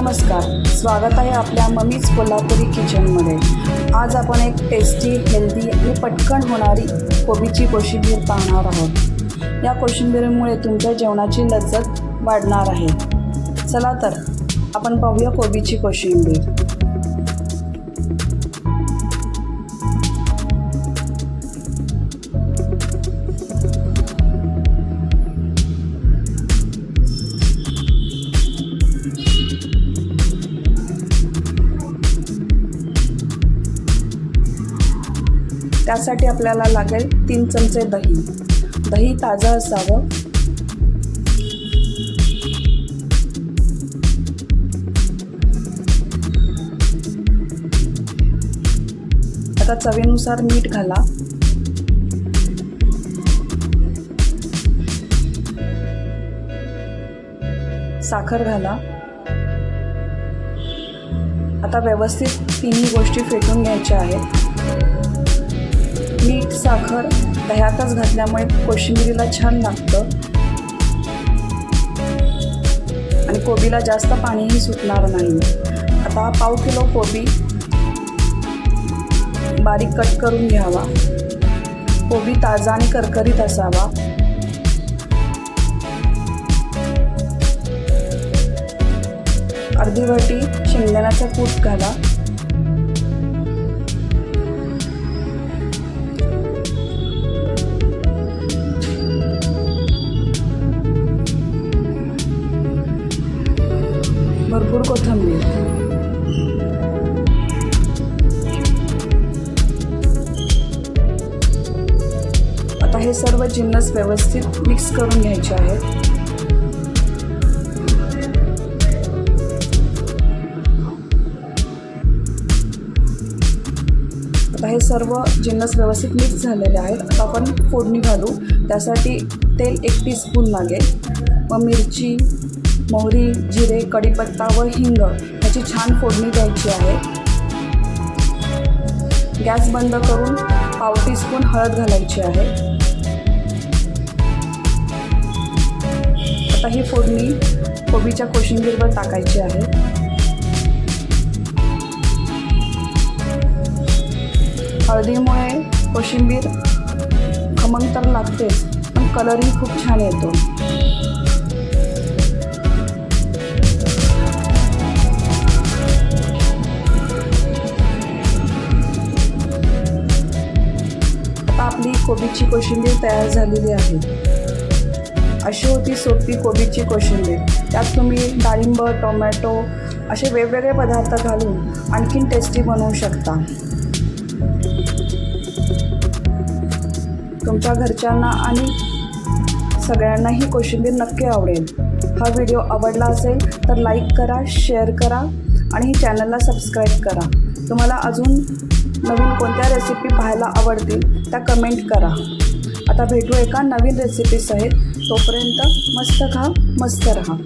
नमस्कार. स्वागत आहे आपल्या मम्मीज कोल्हापुरी किचनमध्ये. आज आपण एक टेस्टी हेल्दी आणि पटकन होणारी कोबीची कोशिंबीर पाहणार आहोत. या कोशिंबीरीमुळे तुमच्या जेवणाची लज्जत वाढणार आहे. चला तर आपण पाहूया कोबीची कोशिंबीर. त्यासाठी आपल्याला लागेल तीन चमचे दही. दही ताजं असावं. आता चवीनुसार मीठ घाला. साखर घाला. आता व्यवस्थित तिन्ही गोष्टी फेटून घ्यायच्या आहेत. मीठ साखर दह्यातच घातल्यामुळे कोशिंबिरीला छान लागतं. आणि कोबीला जास्त पाणीही सुटणार नाही. आता पाव किलो कोबी बारीक कट करून घ्यावा. कोबी ताजा आणि करकरीत असावा. अर्धी वाटी शेंगदाण्याचा कूट घाला. हे सर्व जिन्नस व्यवस्थित मिक्स करून घ्यायचे आहेत. आता हे सर्व जिन्नस व्यवस्थित मिक्स झालेले आहेत. आता आपण फोडणी घालू. त्यासाठी तेल एक टीस्पून लागेल व मिरची मोहरी जिरे कढीपत्ता व हिंग ह्याची छान फोडणी द्यायची आहे. गॅस बंद करून पाव टीस्पून हळद घालायची आहे. आता ही फोडणी कोबीच्या कोशिंबीरवर टाकायची आहे. हळदीमुळे कोशिंबीर खमंग तर लागतेच पण कलरही खूप छान येतो. आता आपली कोबीची कोशिंबीर तयार झालेली आहे. अशी होती सोपी कोबीची कोशिंबीर. त्यात तुम्ही डाळिंब टोमॅटो असे वेगवेगळे पदार्थ घालून आणखीन टेस्टी बनवू शकता. तुमच्या घरच्यांना आणि सगळ्यांना ही कोशिंबीर नक्की आवडेल. हा व्हिडिओ आवडला असेल तर लाईक करा शेअर करा आणि चॅनलला सबस्क्राईब करा. तुम्हाला अजून नवीन कोणत्या रेसिपी पाहायला आवडतील त्या कमेंट करा. आता भेटू एका नवीन रेसिपीसहित तोपर्यंत मस्त खा मस्त राहा.